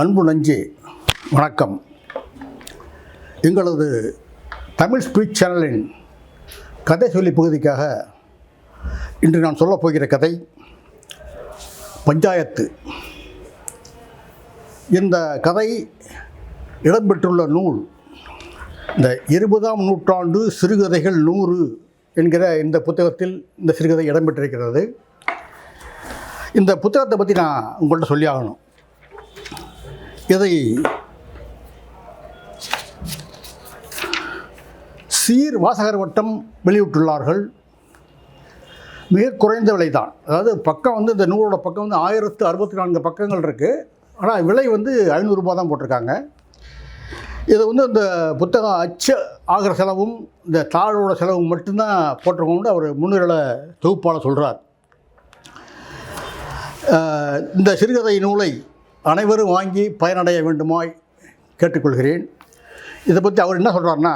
அன்பு நஞ்சு வணக்கம். எங்களது தமிழ் ஸ்பீச் சேனலின் கதை சொல்லி பகுதிக்காக இன்று நான் சொல்லப் போகிற கதை பஞ்சாயத்து. இந்த கதை இடம்பெற்றுள்ள நூல் இந்த இருபதாம் நூற்றாண்டு சிறுகதைகள் நூறு என்கிற இந்த புத்தகத்தில் இந்த சிறுகதை இடம்பெற்றிருக்கிறது இந்த புத்தகத்தை பற்றி நான் உங்கள்கிட்ட சொல்லி ஆகணும் இதை சீர் வாசகர் வட்டம் வெளியிட்டுள்ளார்கள். மிக குறைந்த விலை தான் அதாவது பக்கம் வந்து இந்த நூலோட பக்கம் வந்து ஆயிரத்து அறுபத்தி நான்கு பக்கங்கள் இருக்குது ஆனால் விலை வந்து ஐநூறுரூபா தான் போட்டிருக்காங்க. இது வந்து இந்த புத்தகம் அச்சு ஆகிற செலவும் இந்த தாளோட செலவும் மட்டும்தான் போட்டிருக்கோம்னு அவர் முன்னிரல தொகுப்பாளர் சொல்கிறார் இந்த சிறுகதை நூலை அனைவரும் வாங்கி பயனடைய வேண்டுமாய் கேட்டுக்கொள்கிறேன். இதை பற்றி அவர் என்ன சொல்கிறாருன்னா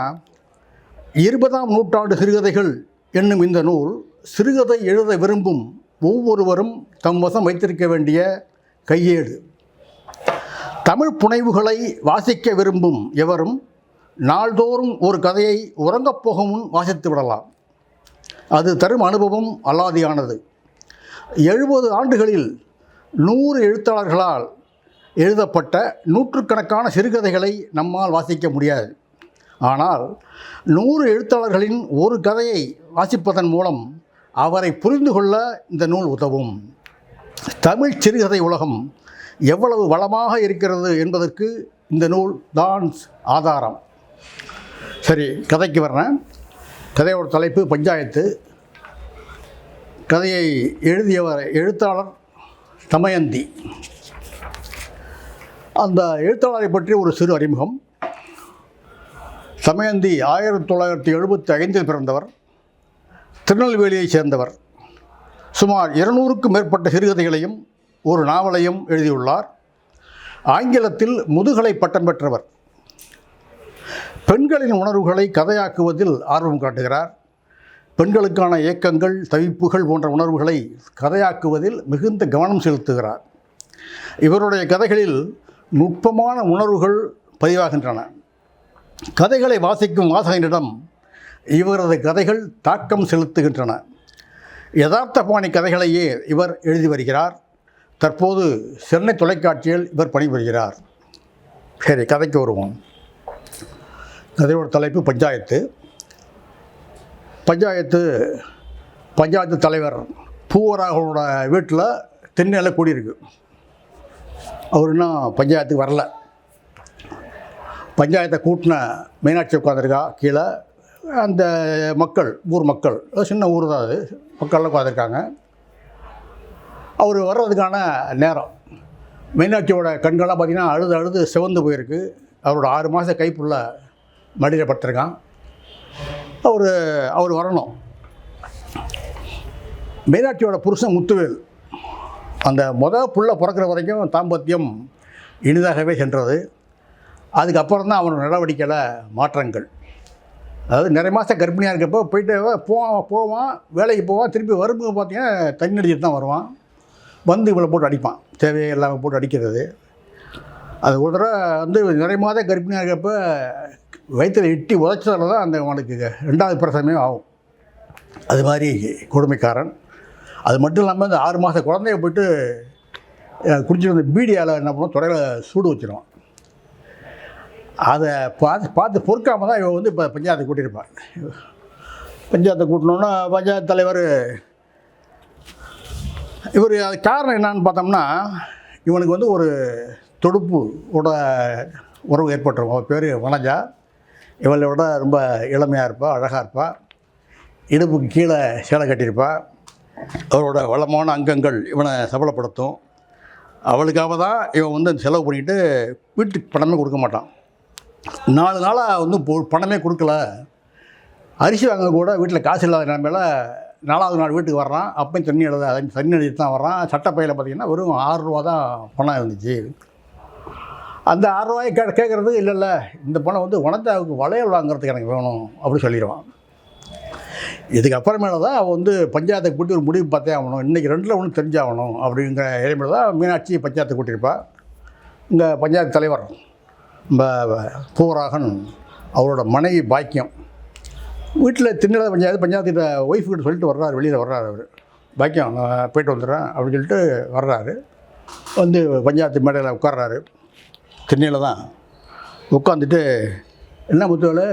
இருபதாம் நூற்றாண்டு சிறுகதைகள் என்னும் இந்த நூல் சிறுகதை எழுத விரும்பும் ஒவ்வொருவரும் தம் வசம் வைத்திருக்க வேண்டிய கையேடு. தமிழ் புனைவுகளை வாசிக்க விரும்பும் எவரும் நாள்தோறும் ஒரு கதையை உறங்கப் போகும் முன் வாசித்து விடலாம். அது தரும் அனுபவம் அல்லாதியானது. எழுபது ஆண்டுகளில் நூறு எழுத்தாளர்களால் எழுதப்பட்ட நூற்றுக்கணக்கான சிறுகதைகளை நம்மால் வாசிக்க முடியாது. ஆனால் நூறு எழுத்தாளர்களின் ஒரு கதையை வாசிப்பதன் மூலம் அவரை புரிந்து கொள்ள இந்த நூல் உதவும். தமிழ் சிறுகதை உலகம் எவ்வளவு வளமாக இருக்கிறது என்பதற்கு இந்த நூல் தான் ஆதாரம். சரி கதைக்கு வர்றேன். கதையோட தலைப்பு பஞ்சாயத்து. கதையை எழுதியவர் எழுத்தாளர் தமயந்தி. அந்த எழுத்தாளரை பற்றி ஒரு சிறு அறிமுகம். சமயந்தி ஆயிரத்தி தொள்ளாயிரத்தி எழுபத்தி ஐந்தில் பிறந்தவர். திருநெல்வேலியைச் சேர்ந்தவர். சுமார் இருநூறுக்கும் மேற்பட்ட சிறுகதைகளையும் ஒரு நாவலையும் எழுதியுள்ளார். ஆங்கிலத்தில் முதுகலை பட்டம் பெற்றவர். பெண்களின் உணர்வுகளை கதையாக்குவதில் ஆர்வம் காட்டுகிறார். பெண்களுக்கான இயக்கங்கள் தவிப்புகள் போன்ற உணர்வுகளை கதையாக்குவதில் மிகுந்த கவனம் செலுத்துகிறார். இவருடைய கதைகளில் நுட்பமான உணர்வுகள் பதிவாகின்றன. கதைகளை வாசிக்கும் வாசகனிடம் இவரது கதைகள் தாக்கம் செலுத்துகின்றன. யதார்த்த பாணி கதைகளையே இவர் எழுதி வருகிறார். தற்போது சென்னை தொலைக்காட்சியில் இவர் பணிபுரிகிறார். சரி கதைக்கு வருவோம். கதையோட தலைப்பு பஞ்சாயத்து. பஞ்சாயத்து பஞ்சாயத்து தலைவர் பூவராகவோட வீட்டில் தென்னையில கூடியிருக்கு. அவர் இன்னும் பஞ்சாயத்துக்கு வரல. பஞ்சாயத்தை கூட்டின மீனாட்சி உட்காந்துருக்கா கீழே அந்த மக்கள் ஊர் மக்கள் சின்ன ஊர் தான் அது மக்கள்லாம் உட்காந்துருக்காங்க அவர் வர்றதுக்கான நேரம். மீனாட்சியோட கண்கள்லாம் பார்த்திங்கன்னா அழுது அழுது சிவந்து போயிருக்கு. அவரோட ஆறு மாத கைப்புள்ள மடியில் அவர் அவர் வரணும். மீனாட்சியோட புருஷன் முத்துவேல் அந்த முத புள்ள பிறக்கிற வரைக்கும் தாம்பத்தியம் இனிதாகவே சென்றது. அதுக்கப்புறம் தான் அவனோட நடவடிக்கையில் மாற்றங்கள். அதாவது நிறைய மாதம் கர்ப்பிணியாக இருக்கப்போ போயிட்டு போவான் போவான் வேலைக்கு போவான் திருப்பி வரும்போது பார்த்தீங்கன்னா தண்ணி அடிச்சிட்டு தான் வருவான். வந்து இவளை போட்டு அடிப்பான். தேவையை இல்லாமல் போட்டு அடிக்கிறது. அது ஒரு தடவை வந்து நிறைய மாதம் கர்ப்பிணியாக இருக்கப்போ வயிற்றில் இட்டி உதச்சதால தான் அந்த அவனுக்கு ரெண்டாவது பிரசவமே ஆகும். அது மாதிரி கொடுமைக்காரன். அது மட்டும் இல்லாமல் இந்த ஆறு மாத குழந்தைய போய்ட்டு குடிச்சிட்டு வந்த பீடியால் என்ன பண்ணுவோம் தொடையில் சூடு வச்சிருவான் அதை பார்த்து பார்த்து பொறுக்காம தான் இவன் வந்து இப்போ பஞ்சாயத்தை கூட்டியிருப்பான் பஞ்சாயத்தை கூட்டினோன்னா பஞ்சாயத்து தலைவர் இவர் அது காரணம் என்னான்னு பார்த்தோம்னா இவனுக்கு வந்து ஒரு தொடுப்பு ஓட உறவு ஏற்பட்டுரும். அவள் பேர் வனஜா. இவளை விட ரொம்ப இளமையாக இருப்பாள் அழகாக இருப்பாள் இடுப்புக்கு கீழே சேலை கட்டியிருப்பாள் அவரோட வளமான அங்கங்கள் இவனை சபலப்படுத்தும். அவளுக்காக தான் இவன் வந்து செலவு பண்ணிட்டு வீட்டுக்கு பணமே கொடுக்க மாட்டான். நாலு நாளாக வந்து பணமே கொடுக்கல. அரிசி வாங்க கூட வீட்டில் காசு இல்லாத நிலமையில நாலாவது நாள் வீட்டுக்கு வர்றான். அப்பயும் தண்ணி எழுத தண்ணி எழுதிட்டு தான் வர்றான். சட்டப்பையில் பார்த்தீங்கன்னா வெறும் ஆறுரூவா தான் பணம் இருந்துச்சு. அந்த ஆறுரூவாயை கே கேட்குறது இல்லை இல்லை இந்த பணம் வந்து உனத்தாவுக்கு வளையல் வாங்குறதுக்கு எனக்கு வேணும் அப்படி சொல்லிடுவான். இதுக்கப்புறமேல தான் அவன் வந்து பஞ்சாயத்தை கூட்டி ஒரு முடிவு பார்த்தே ஆகணும். இன்றைக்கி ரெண்டில் ஒன்று தெரிஞ்சாகணும் அப்படிங்கிற இறைமையில் தான் மீனாட்சி பஞ்சாயத்தை கூட்டியிருப்பா இங்கே பஞ்சாயத்து தலைவர் பூராகன் அவரோட மனைவி பாக்கியம். வீட்டில் திருநெல்வேலி பஞ்சாயத்து பஞ்சாயத்துக்கிட்ட ஒய்ஃப் கிட்ட சொல்லிட்டு வர்றாரு வெளியில் வர்றாரு அவர். பாக்கியம் நான் போயிட்டு வந்துடுறேன் அப்படின்னு சொல்லிட்டு வர்றாரு. வந்து பஞ்சாயத்து மேடையில் உட்கார்றாரு. திண்ணையில் தான் உட்காந்துட்டு என்ன முத்துவேலை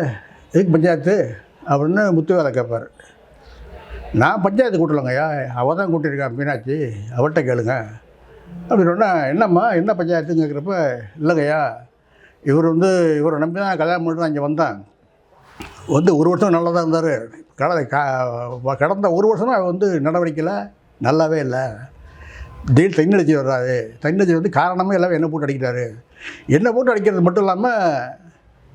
எதுக்கு பஞ்சாயத்து? அப்படின்னு முத்துவேலை கேட்பார். நான் பஞ்சாயத்து கூட்டலங்கய்யா அவள் தான் கூட்டியிருக்கான் மீனாட்சி. அவள்கிட்ட கேளுங்க. அப்படி சொன்னால் என்னம்மா என்ன பஞ்சாயத்துன்னு கேட்குறப்ப இல்லைங்கய்யா. இவர் வந்து இவரை நம்பி தான் கல்யாணம் பண்ணிட்டு இங்கே வந்தேன். வந்து ஒரு வருஷம் நல்லா தான் இருந்தார். கடந்த கடந்த ஒரு வருஷமாக அவர் வந்து நடவடிக்கையில் நல்லாவே இல்லை. திடீர் தண்ணி வர்றாரு. தண்ணி வந்து காரணமே எல்லாமே என்ன போட்டு அடிக்கிறாரு? என்ன போட்டு அடிக்கிறது மட்டும் இல்லாமல்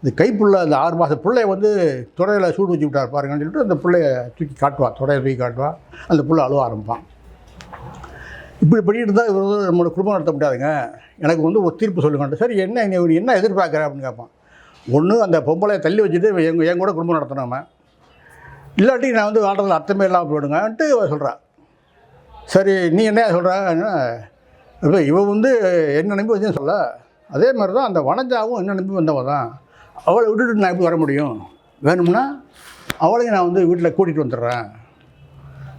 இந்த கைப்புள்ள அந்த ஆறு மாதம் பிள்ளைய வந்து துறையில் சூடு வச்சு விட்டார் பாருங்கன்னு சொல்லிட்டு அந்த பிள்ளைய தூக்கி காட்டுவா துறையை தூக்கி காட்டுவா அந்த பிள்ளை அழுவ ஆரம்பிப்பான். இப்படி பண்ணிட்டு இருந்தால் இவர் வந்து நம்மளோட குடும்பம் நடத்த முடியாதுங்க. எனக்கு வந்து ஒரு தீர்ப்பு சொல்லுங்கன்ட்டு சரி என்ன இவர் என்ன எதிர்பார்க்குற அப்படின்னு கேட்பான். ஒன்று அந்த பொம்பளையை தள்ளி வச்சுட்டு எங்க என் கூட குடும்பம் நடத்தணும் இல்லாட்டி நான் வந்து வாழ்றதுல அர்த்தமே இல்லாமல் போயிடுங்கன்ட்டு சொல்கிறாள் சரி நீ என்ன? சொல்கிறா இப்போ இவ வந்து என்ன நம்பி வச்சுன்னு சொல்ல? அதே மாதிரி தான் அந்த வனஜாவும் என்ன நம்பி வந்தவன் தான் அவளை விட்டுட்டு நான் எப்படி வர முடியும்? வேணும்னா அவளையும் நான் வந்து வீட்டில் கூட்டிகிட்டு வந்துடுறேன்.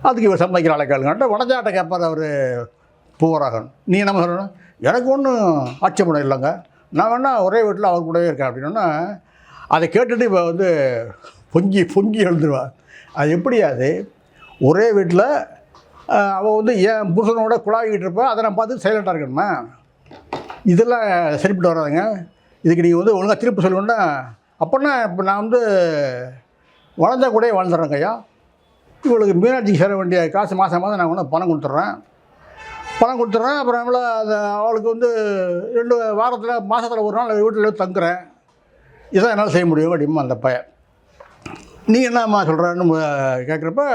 அதுக்கு இவர் சம்பாதிக்கிற ஆளை கேளுங்கன்ட்டு கேட்பார் அவர் பூவராகன் நீ என்ன சொல்லணும் எனக்கு ஒன்றும் ஆட்சேபணம் இல்லைங்க. நான் வேணால் ஒரே வீட்டில் அவர் கூடவே இருக்கேன் அப்படின்னா அதை கேட்டுட்டு இப்போ வந்து பொங்கி பொங்கி எழுந்துருவா. அது எப்படியாது ஒரே வீட்டில் அவள் வந்து என் புருஷனோட குழாவிக்கிட்டு இருப்பா. அதை நான் பார்த்து சைலண்ட்டாக இருக்கணுமா? இதெல்லாம் சரிப்பட்டு வராதுங்க. இதுக்கு நீங்கள் வந்து ஒழுங்காக திருப்பி சொல்லணுன்னா அப்போனா இப்போ நான் வந்து வளர்ந்தா கூடயே வாழ்ந்துடுறேங்க ஐயா. இவளுக்கு மீனாட்சிக்கு சேர வேண்டிய காசு மாதம் மாதம் நான் ஒன்று பணம் கொடுத்துட்றேன். பணம் கொடுத்துட்றேன் அப்புறம் எவ்வளோ அந்த அவளுக்கு வந்து ரெண்டு வாரத்தில் மாதத்தில் ஒரு நாள் வீட்டில் தங்குறேன். இதான் என்னால் செய்ய முடியும் அப்படிமா அந்த பையன். நீ என்னம்மா சொல்கிறன்னு கேட்குறப்ப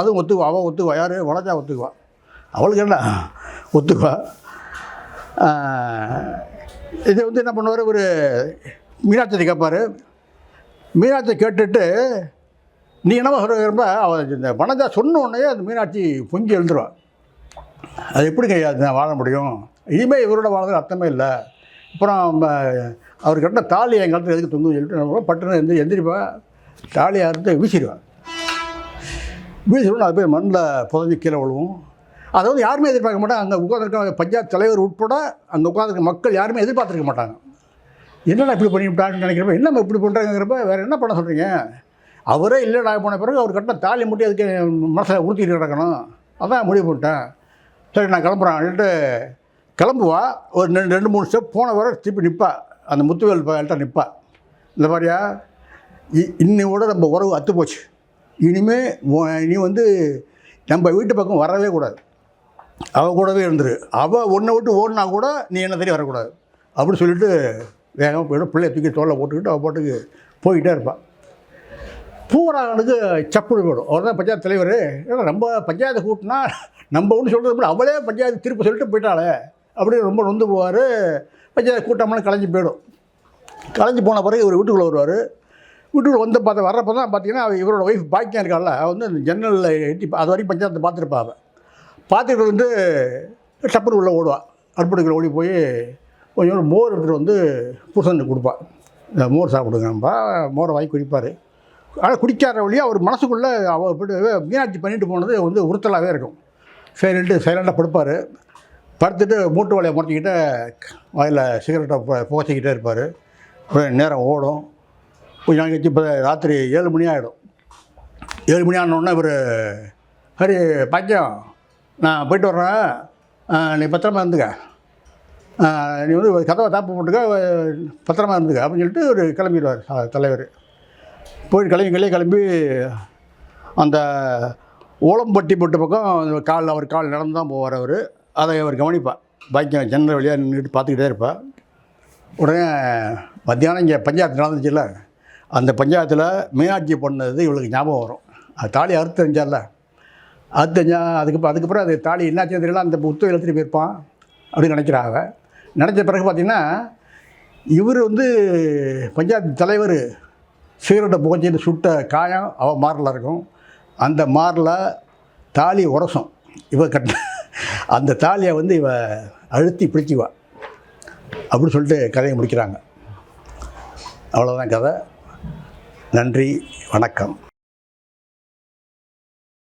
அதுவும் ஒத்துக்குவா. அவள் ஒத்துக்குவா. யார்? வளஜா ஒத்துக்குவா. அவளுக்கு என்ன? ஒத்துக்குவா. இது வந்து என்ன பண்ணுவார்? ஒரு மீனாட்சி கேட்பார் மீனாட்சி கேட்டுட்டு நீ என்னவா சொல்கிறப்ப அவள் இந்த வனஜா சொன்னோடனே அந்த மீனாட்சி பொங்கி எழுந்துருவாள் அது எப்படி கையாது நான் வாழ முடியும்? இனிமேல் இவரோட வாழ்றது அர்த்தமே இல்லை. அப்புறம் அவர் கட்டின தாலி என் காலத்தில் எதுக்கு தொங்குன்னு சொல்லிட்டு நம்ம பட்டுன்னு எழுந்து எந்திரிப்பா தாலியை அறுத்து வீசிடுவேன் வீசிடுவோம் அது போய் மண்ணில் புதஞ்சி கீழே விழுவும். அதாவது யாருமே எதிர்பார்க்க மாட்டாங்க. அங்கே உட்காந்துருக்க பஞ்சாயத்து தலைவர் உட்பட அங்கே உட்காந்துருக்க மக்கள் யாருமே எதிர்பார்த்துருக்க மாட்டாங்க. என்னடா இப்படி பண்ணிவிட்டான்னு நினைக்கிறப்ப என்ன இப்படி பண்ணுறாங்கிறப்ப வேறு என்ன பண்ண சொல்கிறீங்க அவரே இல்லைடா போன பிறகு அவர் கட்டின தாலி முட்டி அதுக்கு மனசில் உறுத்திட்டு கிடக்கணும். அதான் முடிவு பண்ணிட்டேன். சரி நான் கிளம்புறேன். அப்படின்ட்டு கிளம்புவா. ஒரு ரெண்டு ரெண்டு மூணு ஸ்டெப் போன வரை திருப்பி நிற்பா அந்த முத்துவேல் பயல்கிட்ட நிற்பா இந்த மாதிரியா இ- இன்னையோட நம்ம உறவு அத்து போச்சு இனிமே இனி நீ வந்து நம்ம வீட்டு பக்கம் வரவே கூடாது. அவள் கூடவே இருந்துரு. அவள் ஒன்றை விட்டு ஓடினா கூட நீ என்ன தெரிய வரக்கூடாது. அப்படின்னு சொல்லிட்டு வேகமாக போயிடும். பிள்ளைய தூக்கி தோலை போட்டுக்கிட்டு அவள் பாட்டுக்கு போய்கிட்டே இருப்பாள் பூவராகனுக்கு சப்புடு போயிடும். அவர் தான் பஞ்சாயத்து தலைவர். ஏன்னா நம்ம பஞ்சாயத்து கூட்டினா நம்ம ஒன்று சொல்கிறது அவளே பஞ்சாயத்து திருப்பி சொல்லிட்டு போயிட்டாளே. அப்படின்னு ரொம்ப நொந்து போவார். பஞ்சாயத்து கூட்டம்லாம் கலைஞ்சு போயிடும். கலைஞ்சு போன பிறகு இவர் வீட்டுக்குள்ளே வருவார். வீட்டுக்குள்ளே வந்து பார்த்து வர்றப்ப தான் பார்த்தீங்கன்னா அவ இவரோட ஒய்ஃப் பாக்கியம் இருக்காள் அவள் வந்து ஜன்னலில் எட்டி அது வரைக்கும் பஞ்சாயத்தை பார்த்துருப்பா அவள் பார்த்துட்டு வந்து டப்புனு உள்ளே ஓடுவாள் அடுப்படிக்கில் ஓடி போய் கொஞ்சம் மோர் எடுத்துகிட்டு வந்து புருஷனுக்கு கொடுப்பாள் இந்த மோர் சாப்பிடுங்கப்பா மோரை வாங்கி குடிப்பார். ஆனால் குடிக்காத வழியாக அவர் மனசுக்குள்ளே அவர் மீனாட்சி பண்ணிட்டு போனது வந்து உறுத்தலாகவே இருக்கும். சரின்ட்டு சைலண்டாக படுப்பார். படுத்துட்டு மூட்டு வலையை முறைச்சிக்கிட்டு வாயில் சிகரெட்டை பு- புகைச்சிக்கிட்டே இருப்பார். அப்புறம் நேரம் ஓடும். கொஞ்சம் நாள் இப்போ ராத்திரி ஏழு மணி ஆகிடும் ஏழு மணி ஆனோடனே இவர் ஹரி பஞ்சம். நான் போயிட்டு வர்றேன். நீ பத்திரமா இருந்துக்க. நீ வந்து கதவை தாப்பு போட்டுக்க பத்திரமா இருந்துக்க அப்படின்னு சொல்லிட்டு ஒரு கிளம்பிடுவார் தலைவர். போயிட்டு கிளம்பி கிளம்பி கிளம்பி அந்த ஓலம்பட்டி போட்ட பக்கம் கால் அவர் கால் நடந்து தான் போவார் அவர். அதை அவர் கவனிப்பார். பாக்கியம் ஜன்னல் வழியாக நின்றுட்டு பார்த்துக்கிட்டே இருப்பாள் உடனே மத்தியானம் இங்கே பஞ்சாயத்து நடந்துச்சுல்ல அந்த பஞ்சாயத்தில் மீனாட்சி பண்ணது இவளுக்கு ஞாபகம் வரும். அது தாலி அறுத்து தெரிஞ்சால அது அதுக்கு அதுக்கப்புறம் அது தாலி என்னாச்சும் தெரியல அந்த புத்தகம் எழுத்துட்டு போயிருப்பான் அப்படின்னு நினைக்கிறாங்க. நினச்ச பிறகு பார்த்திங்கன்னா இவர் வந்து பஞ்சாயத்து தலைவர் சிகரெட்டை புகைச்சிட்டு சுட்ட காயம் அவள் மாரில் இருக்கும். அந்த மாரில் தாலி உரசும். இவ கட்ட அந்த தாலியை வந்து இவ அழுத்தி பிடிச்சிவா அப்படின்னு சொல்லிட்டு கதையை முடிக்கிறாங்க. அவ்வளோதான் கதை. நன்றி வணக்கம்.